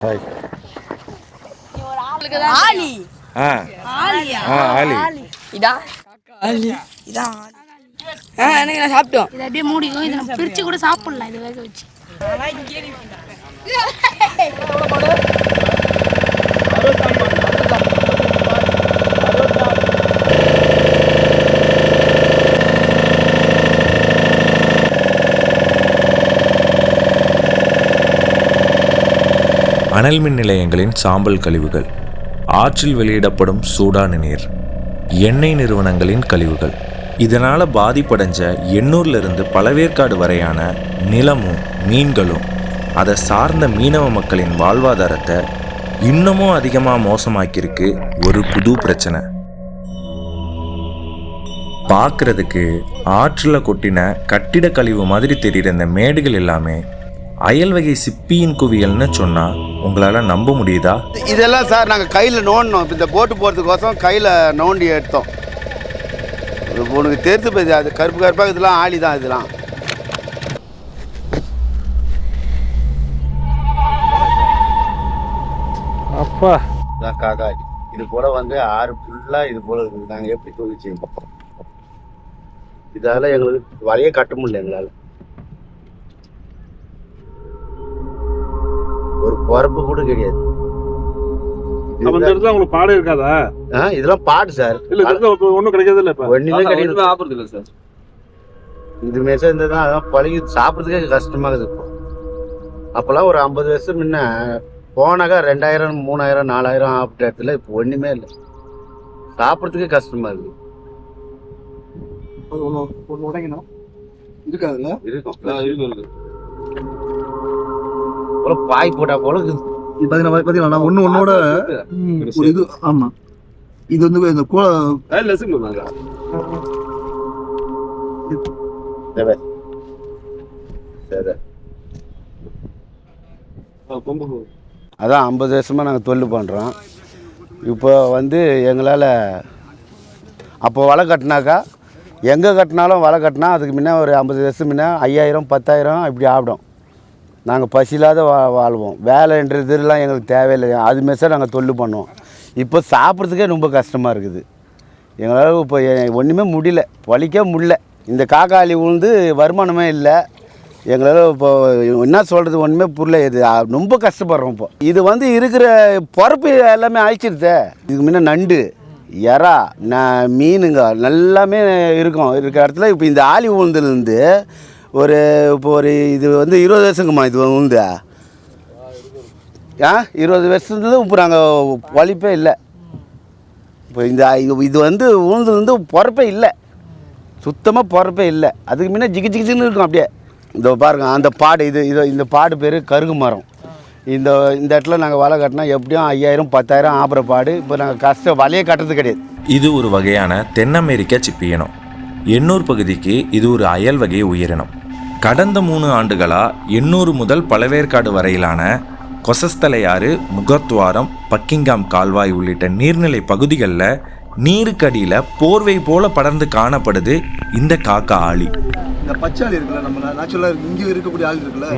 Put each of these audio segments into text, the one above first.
Hi. ஆலி. ஆ. ஆலியா? ஆ ஆலி. இதா? ஆலி. இதான் ஆலி ஆ எனக்கு நான் சாப்பிட்டோம். இதை அப்படியே மூடிக்கும் இதை நம்ம பிரிச்சு கூட சாப்பிடலாம் இதை வேக வச்சு. அனல் மின் நிலையங்களின் சாம்பல் கழிவுகள் ஆற்றில் வெளியிடப்படும் சூடான நீர் எண்ணெய் நிறுவனங்களின் கழிவுகள். இதனால் பாதிப்படைஞ்ச எண்ணூர்லேருந்து பழவேற்காடு வரையான நிலமும் மீன்களும் அதை சார்ந்த மீனவ மக்களின் வாழ்வாதாரத்தை இன்னமும் அதிகமாக மோசமாக்கியிருக்கு ஒரு புது பிரச்சனை. பார்க்கறதுக்கு ஆற்றில் கொட்டின கட்டிட கழிவு மாதிரி தெரிகிற இந்த மேடுகள் எல்லாமே அயல் வகை சிப்பியின் குவியல்னு சொன்னால் உங்களால் நம்ப முடியுதா? இதெல்லாம் சார் நாங்கள் கையில் நோண்டினோம் இப்ப இந்த போட்டு போகிறதுக்கோசம் கையில் நோண்டி எடுத்தோம். இது உனக்கு தெரிஞ்சு போயிடுது அது கருப்பு கருப்பாக இதெல்லாம் ஆளி தான் இதெல்லாம். அப்பா. இதான் காக்காய். இது போல வந்து ஆறு ஃபுல்லாக இது போல இருக்குது. நாங்கள் எப்படி தொழில் செய்வோம் இதால் எங்களுக்கு வலையே கட்ட முடியல எங்களால். ஒரு பொறப்பு கூட கிடையாது. உங்களுக்கு பாடம் இருக்காதா? இதெல்லாம் பாட்டு சார். இல்ல ஒண்ணும் கிடைக்கிறது இல்ல இப்ப? ஒன்றுமே கிடையாது. ஆபத்து இல்லை சார். இது மெசேஜ் இருந்ததுன்னா அதான் பழகி சாப்பிட்றதுக்கே கஷ்டமாக இருக்குது இப்போ. அப்போல்லாம் ஒரு ஐம்பது வருஷம் முன்ன போனாக்கா ரெண்டாயிரம் மூணாயிரம் நாலாயிரம் ஆப்பிட்ட இடத்துல இப்போ ஒன்றுமே இல்லை. சாப்பிட்றதுக்கே கஷ்டமாக இருக்குது. ஒன்று உடைக்கணும். இருக்காதுல்ல? இருக்கும். இருக்கு இருக்கு போல பாய் போட்டா போல பாத்தீங்கன்னா பாத்தீங்கன்னா நான் ஒண்ணு ஒன்னோட இது ஆமா. இது வந்து இந்த கோ அதான் ஐம்பது வருஷமாக நாங்கள் தொழில் பண்ணுறோம் இப்போ வந்து எங்களால் அப்போ வலை கட்டினாக்கா எங்கே கட்டினாலும் வலை கட்டினா அதுக்கு முன்ன ஒரு ஐம்பது வருஷம் முன்ன ஐயாயிரம் பத்தாயிரம் இப்படி ஆகிடும் நாங்கள் பசியில்லாத வா வாழ்வோம். வேலைன்றதுலாம் எங்களுக்கு தேவையில்லை அது மாரி நாங்கள் தொழில் பண்ணுவோம் இப்போ சாப்பிட்றதுக்கே ரொம்ப கஷ்டமாக இருக்குது. எங்களால் இப்போ ஒன்றுமே முடியல. பழிக்க முடியல. இந்த காக்காளி உழுந்து வருமானமே இல்லை. எங்களால் இப்போ என்ன சொல்கிறது ஒன்றுமே புரியல. இது ரொம்ப கஷ்டப்படுறோம் இப்போ. இது வந்து இருக்கிற பொறப்பு எல்லாமே அழிச்சிருதே இதுக்கு முன்னே நண்டு எறா ந மீனுங்க எல்லாமே இருக்கும். இருக்கிற இடத்துல இப்போ இந்த ஆலி உளுந்துலேருந்து ஒரு இப்போ ஒரு இது வந்து இருபது வருஷங்கம்மா இது உளுந்து ஆ? இருபது வருஷத்துலேருந்து இப்போ நாங்கள் வலிப்பே இல்லை. இப்போ இந்த இது- இது வந்து உளுந்து வந்து பிறப்பே இல்லை. சுத்தமாக பிறப்பே இல்லை. அதுக்கு முன்ன ஜிகு ஜிகிச்சின்னு இருக்கும் அப்படியே. இதோ பாருங்க அந்த பாடு இது இது இந்த பாடு பேர் கருகு மரம். இந்த இந்த இடத்துல நாங்கள் வலை கட்டினா எப்படியும் ஐயாயிரம் பத்தாயிரம் ஆபர பாடு. இப்போ நாங்கள் கஷ்டம் வலையே கட்டுறது கிடையாது. இது ஒரு வகையான தென் அமெரிக்க சிப்பியனம். எண்ணூர் பகுதிக்கு இது ஒரு அயல் வகை உயிரினம். கடந்த மூணு ஆண்டுகளா எண்ணூறு முதல் பழவேற்காடு வரையிலான கொசஸ்தலையாறு முகத்வாரம் பக்கிங்காம் கால்வாய் உள்ளிட்ட நீர்நிலை பகுதிகளில் நீருக்கடியில் போர்வை போல படர்ந்து காணப்படுது இந்த காக்கா ஆளி. இந்த பச்சை ஆளி இருக்குல்ல நம்ம நேச்சுரலா இங்க இருக்கக்கூடிய ஆள் இருக்குல்ல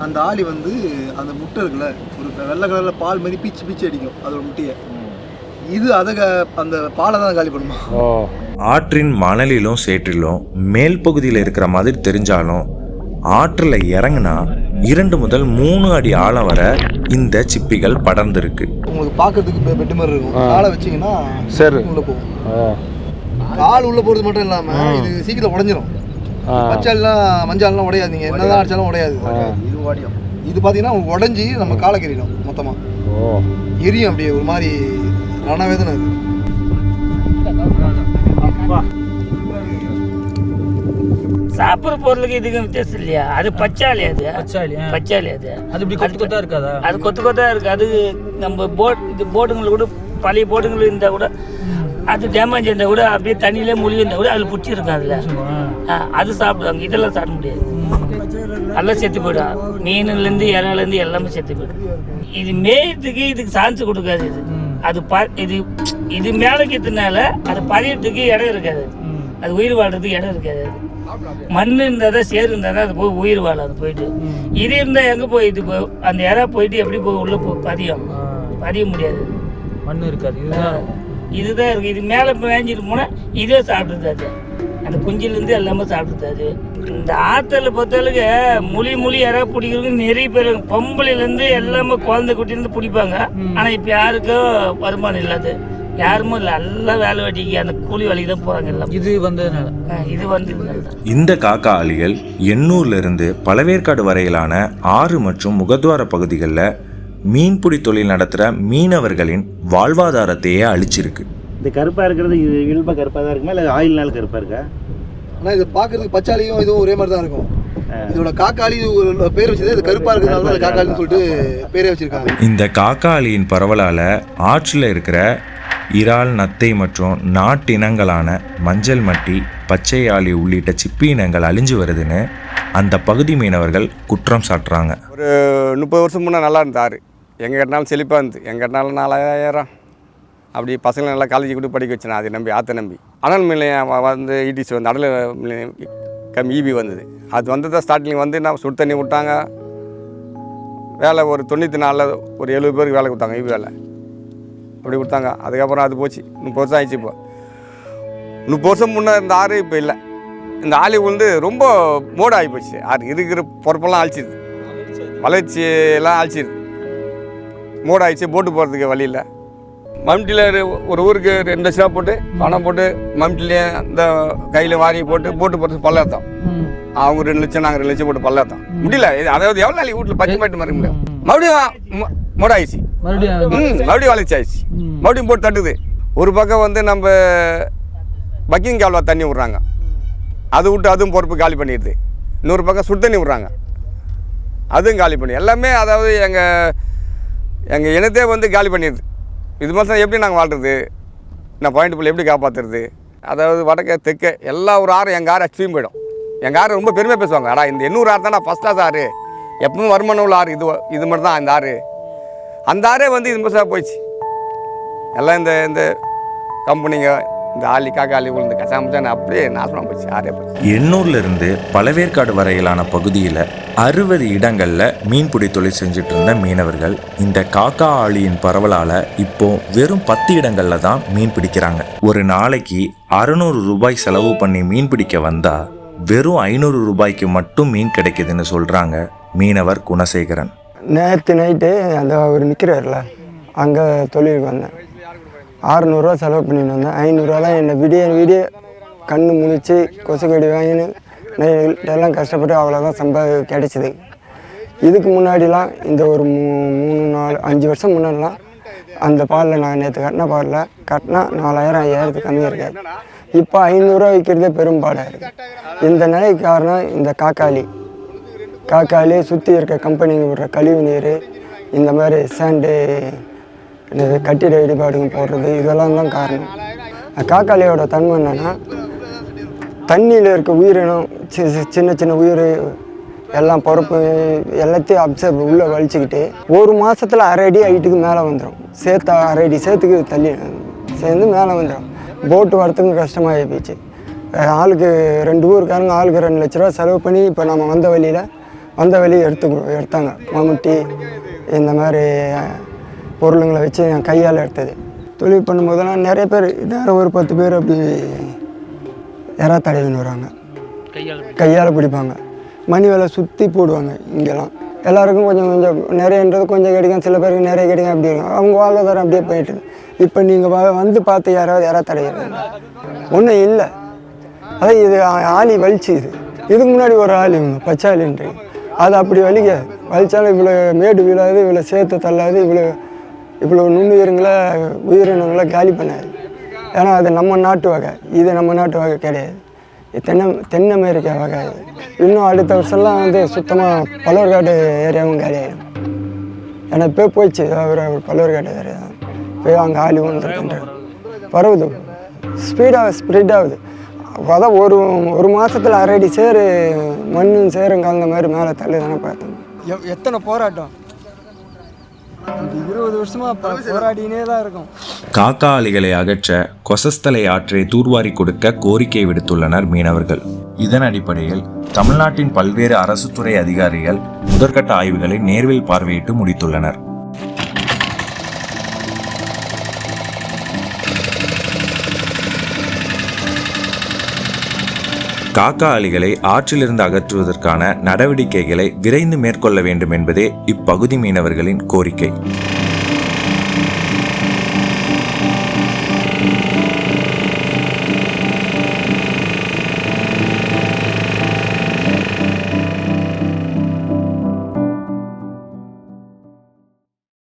அந்த ஆளி வந்து அந்த முட்டை இருக்குல்ல ஒரு வெள்ளை கலர்ல பால் மாதிரி பீச்சு பீச்சு அடிக்கும் அதோட முட்டையை. இது அதை அந்த பாலை தான் காலி பண்ணுமா? ஆற்றின் மணலிலும் சேற்றிலும் மேல் பகுதியில் இருக்கிற மாதிரி தெரிஞ்சாலும் ஆற்றில் இறங்குனா இரண்டு முதல் மூணு அடி ஆழம் வரை இந்த சிப்பிகள் படர்ந்திருக்கு. உங்களுக்கு பார்க்கறதுக்கு பெட்டு மாதிரி இருக்கும். காலை வச்சீங்கன்னா சரி. உள்ள போகும். கால் உள்ள போறது மட்டும் இல்லாம இது சீக்கிரம் உடைஞ்சிரும். ஆ. பச்சாலாம் மஞ்சாலாம் உடையாது நீங்க. என்னதான் அடிச்சாலும் உடையாது. இது உங்களுக்கு உடைஞ்சி நம்ம காலை கறிடும் மொத்தமா. ஓ. எரியும் அப்படியே ஒரு மாதிரி ரணவேதனை அது. சாப்பிட்ற பொருளுக்கு இதுக்கு வித்தியாசம் இல்லையா? அது பச்சாளி அது. பச்சாளி, ஆ. பச்சாளி அது. அது இப்படி கொத்து கொத்தா இருக்காதா? அது கொத்து கொத்தா இருக்கு. அது நம்ம போட் இது போட்டுங்களை கூட பழைய போட்டுங்கள் இருந்தால் கூட அது டேமேஜ் இருந்தால் கூட அப்படியே தண்ணியிலே மூழ்கி இருந்தால் கூட அதில் பிடிச்சி இருக்கும் அதில் அது சாப்பிடுவாங்க. இதெல்லாம் சாப்பிட முடியாது. எல்லாம் செத்து போயிடும். மீனுலேருந்து இறாலேருந்து எல்லாமே செத்து போயிடும். இது மேயத்துக்கு இதுக்கு சான்ஸ் கொடுக்காது இது. அது ப இது இது மேலே இருக்கிறதுனால அது பதியறதுக்கு இடம் இருக்காது. அது உயிர் வாழ்றதுக்கு இடம் இருக்காது. அது மண் இருந்தால் தான் சேறு இருந்தால் தான் அது போய் உயிர் வாழும் அது போயிட்டு. இது இருந்தால் எங்கே போய் இது போ- அந்த இறா போயிட்டு எப்படி போய் உள்ளே போ பதியும். பதிய முடியாது. மண் இருக்காது. இதுதான். இதுதான் இருக்குது இது மேலே மேய்ஞ்சிட்டு போனால் இதே சாப்பிடுது அது. அந்த குஞ்சிலேருந்து எல்லாமே சாப்பிடுது இந்த ஆற்றுல பொறுத்தளவுக்கு முழி முழி யாராவது பிடிக்கிறதுக்கு நிறைய பேர் இருக்கு. பொம்பளையிலேருந்து எல்லாமே குழந்தை குட்டிலேருந்து பிடிப்பாங்க. ஆனால் இப்போ யாருக்கும் வருமானம் இல்லாது. யாருமே இல்லை எல்லாம் வேலை வெட்டிக்கு அந்த கூலி வேலைக்கு தான் போகிறாங்க எல்லாம். இது வந்ததுனால. இது வந்து தான். இந்த காக்கா ஆளிகள் எண்ணூர்லேருந்து பழவேற்காடு வரையிலான ஆறு மற்றும் முகத்வார பகுதிகளில் மீன்பிடி தொழில் நடத்துகிற மீனவர்களின் வாழ்வாதாரத்தையே அழிச்சிருக்கு. இந்த கருப்பாக இருக்கிறது இது இயல்பாக கருப்பாக தான் இருக்குமா? இல்லை ஆயில்னால கருப்பாக இருக்கா? ஆனால் இது பார்க்கறதுக்கு பச்சாலியும் இதுவும் ஒரே மாதிரி தான் இருக்கும். இதோட காக்காளி பேர் வச்சது இது கருப்பாக இருக்கிறதுனால காக்காளின்னு சொல்லிட்டு பேரே வச்சிருக்காங்க. இந்த காக்காளியின் பரவலால் ஆற்றில் இருக்கிற இறால் நத்தை மற்றும் நாட்டினங்களான மஞ்சள் மட்டி பச்சை ஆளி உள்ளிட்ட சிப்பி இனங்கள் அழிஞ்சு வருதுன்னு அந்த பகுதி மீனவர்கள் குற்றம் சாட்டுறாங்க. ஒரு முப்பது வருஷம் முன்னே நல்லா இருந்தார் எங்கே கட்டினாலும் செழிப்பாக இருந்து எங்கே கட்டினாலும் நாலாயிரம். அப்படி பசங்களை நல்லா காலேஜ் கூட படிக்க வச்சேன். அதை நம்பி ஆற்ற நம்பி. அனல் நிலையம் வந்து இடிசி வந்து அடல் நிலையம் கம் ஈபி வந்தது. அது வந்து ஸ்டார்டிங் வந்து நான் சுடு தண்ணி விட்டாங்க. வேலை ஒரு தொண்ணூற்றி நாலில் ஒரு எழுபது பேருக்கு வேலை கொடுத்தாங்க ஈபி வேலை. அப்படி கொடுத்தாங்க. அதுக்கப்புறம் அது போச்சு. முப்பது வருஷம் ஆயிடுச்சு இப்போ. முப்பது வருஷம் முன்னே இந்த ஆறு இப்போ இல்லை. இந்த ஆலி வந்து ரொம்ப மோடு ஆகி போச்சு. ஆறு இருக்கிற பொறுப்பெல்லாம் அழிச்சிருது. வளர்ச்சியெல்லாம் அழிச்சிருது. மோடு ஆயிடுச்சு. போட்டு போகிறதுக்கு வழி இல்லை. மம்டியில் ஒரு ஊருக்கு ரெண்டு லட்சம் போட்டு பணம் போட்டு மம்டிலே அந்த கையில் வாரி போட்டு போட்டு போகிறது பல்லாத்தோம் அவங்க ரெண்டு லட்சம் நாங்கள் ரெண்டு லட்சம் போட்டு பல்லாத்தோம் முடியல. அதாவது எவ்வளோ நாளைக்கு வீட்டில் பச்சை மாட்டு மறைக்க முடியும் மறுபடியும் மோடு ஆயிடுச்சு. மறுபடியும் ம் மறுபடியும் வளர்ச்சி ஆயிடுச்சு. மறுபடியும் போட்டு தட்டுது. ஒரு பக்கம் வந்து நம்ம பக்கிங் கால்வா தண்ணி விட்றாங்க. அது விட்டு அதுவும் பொறுப்பு காலி பண்ணிடுது. இன்னொரு பக்கம் சுடு தண்ணி விட்றாங்க. அதுவும் காலி பண்ணி எல்லாமே அதாவது எங்கள் எங்கள் இனத்தையே வந்து காலி பண்ணிடுது. இது மாதிரி தான் எப்படி நாங்கள் வாழ்றது? நான் பாயிண்ட் புள்ளி எப்படி காப்பாற்றுறது அதாவது வடக்க தெற்க எல்லா ஒரு ஆறும் எங்கள் ஆறு அச்சும் போயிடும். எங்கள் ஆறு ரொம்ப பெருமையாக பேசுவாங்க. அடா இந்த எண்ணூறு ஆறு தான் ஃபஸ்ட் கிளாஸ் ஆறு. எப்பவும் வருமானம் உள்ள ஆறு இது இது மட்டும் தான் இந்த ஆறு. அந்த ஆறே வந்து இது மாதிரி போயிடுச்சு. எல்லாம் இந்த இந்த கம்பெனிங்க இந்த ஆலி காக்காலி உளுந்து கசாமச்சான் அப்படியே நாசமாக போச்சு ஆறே போச்சு. எண்ணூர்ல இருந்து பழவேற்காடு வரையிலான பகுதியில் அறுபது இடங்களில் மீன்பிடி தொழில் செஞ்சுட்டு இருந்த மீனவர்கள் இந்த காக்கா ஆளியின் பரவலால் இப்போ வெறும் பத்து இடங்களில் தான் மீன் பிடிக்கிறாங்க. ஒரு நாளைக்கு அறுநூறு ரூபாய் செலவு பண்ணி மீன் பிடிக்க வந்தால் வெறும் ஐநூறு ரூபாய்க்கு மட்டும் மீன் கிடைக்குதுன்னு சொல்கிறாங்க மீனவர் குணசேகரன். நேற்று நைட்டு அந்த அவர் நிற்கிறார்ல அங்கே தொழிலுக்கு வந்தேன். ஆறுநூறுவா செலவு பண்ணிட்டு வந்தேன். ஐநூறுரூவாலாம் என்னை விடிய விடிய கண்ணு முழிச்சு கொசுக்கடி வாங்கின்னு நைட்டெல்லாம் கஷ்டப்பட்டு அவ்வளோதான் சம்பா கிடைச்சிது. இதுக்கு முன்னாடிலாம் இந்த ஒரு மூ மூணு நாலு அஞ்சு வருஷம் முன்னாடிலாம் அந்த பாலில் நான் நேற்று கட்டின பாலில் கட்டினா நாலாயிரம் ஐயாயிரத்துக்கு கம்மியாக இருக்காது. இப்போ ஐநூறுரூவா விற்கிறதே பெரும்பாடாக இருக்குது இந்த நிலைக்கு காரணம் இந்த காக்காளி. காக்காளி சுற்றி இருக்க கம்பெனிங்க விடுற கழிவு நீர் இந்த மாதிரி சாண்டு என்னது கட்டிட இடிபாடுங்க போடுறது இதெல்லாம் தான் காரணம். காக்காளியோட தன்மை என்னென்னா தண்ணியில் இருக்க உயிரினம் சி- சின்ன சின்ன உயிர் எல்லாம் பொறுப்பு எல்லாத்தையும் அப்சர்வ் உள்ளே வலிச்சுக்கிட்டு ஒரு மாதத்தில் அரை அடி ஹைட்டுக்கு மேலே வந்துடும் சேர்த்து அரை அடி சேர்த்துக்கு தள்ளி சேர்ந்து மேலே வந்துடும் போட்டு வரத்துக்கும் கஷ்டமாகி போச்சு. ஆளுக்கு ரெண்டு ஊருக்காரங்க ஆளுக்கு ரெண்டு லட்ச ரூபா செலவு பண்ணி இப்போ நம்ம வந்த வழியில் வந்த வழியை எடுத்து எடுத்தாங்க. மம்முட்டி இந்த மாதிரி பொருளுங்களை வச்சு என் கையால் எடுத்தது. தொழில் பண்ணும்போதெல்லாம் நிறைய பேர் நேரம் ஒரு பத்து பேர் அப்படி இறா தடவின்னு வருவாங்க கையால் பிடிப்பாங்க. மணி வேலை சுற்றி போடுவாங்க இங்கெல்லாம். எல்லாருக்கும் கொஞ்சம் கொஞ்சம் நிறையன்றது கொஞ்சம் கிடைக்கும் சில பேருக்கு நிறைய கிடைக்கும் அப்படி இருக்கும். அவங்க வாழ்வாதாரம் அப்படியே போயிட்டு. இப்போ நீங்கள் வந்து பார்த்து யாராவது யாராவது தடையிறாங்க ஒன்றும் இல்லை. அதான் இது ஆ- ஆளி வலிச்சு இது. இதுக்கு முன்னாடி ஒரு ஆளி ஒன்று பச்சாலின்ட்டு அது அப்படி வலிக்க வலிச்சாலும் இவ்வளோ மேடு விழாது இவ்வளோ சேர்த்து தள்ளாது இவ்வளோ இவ்வளோ நுண்ணுயிரங்களை உயிரினங்களை காலி பண்ணாது. ஏன்னா அது நம்ம நாட்டு வகை. இது நம்ம நாட்டு வகை கிடையாது. இது தென்ன தென் அமெரிக்கா வகை. இன்னும் அடுத்த வருஷம்லாம் வந்து சுத்தமாக பலவர்காடு ஏரியாவும் கிடையாது ஏன்னா இப்போ போயிடுச்சு. அவர் அவர் பலவர்காடு ஏரியா. தான் போய் அங்கே ஆளி ஒன்று பரவுது. ஸ்பீடாக ஸ்ப்ரெட் ஆகுது. அதான் ஒரு ஒரு மாதத்தில் அரை அடி சேரு மண்ணும் சேரும் கலந்த மாதிரி மேலே தள்ளி தானே பார்த்தோம். எத்தனை போராட்டம்? இருபது வருஷமாக போராடினே தான் இருக்கும். காக்கா ஆளிகளை அகற்ற கொசஸ்தலை ஆற்றை தூர்வாரி கொடுக்க கோரிக்கை விடுத்துள்ளனர் மீனவர்கள். இதன் அடிப்படையில் தமிழ்நாட்டின் பல்வேறு அரசு துறை அதிகாரிகள் முதற்கட்ட ஆய்வுகளை நேர்வில் பார்வையிட்டு முடித்துள்ளனர். காக்கா அலிகளை ஆற்றிலிருந்து அகற்றுவதற்கான நடவடிக்கைகளை விரைந்து மேற்கொள்ள வேண்டும் என்பதே இப்பகுதி மீனவர்களின் கோரிக்கை.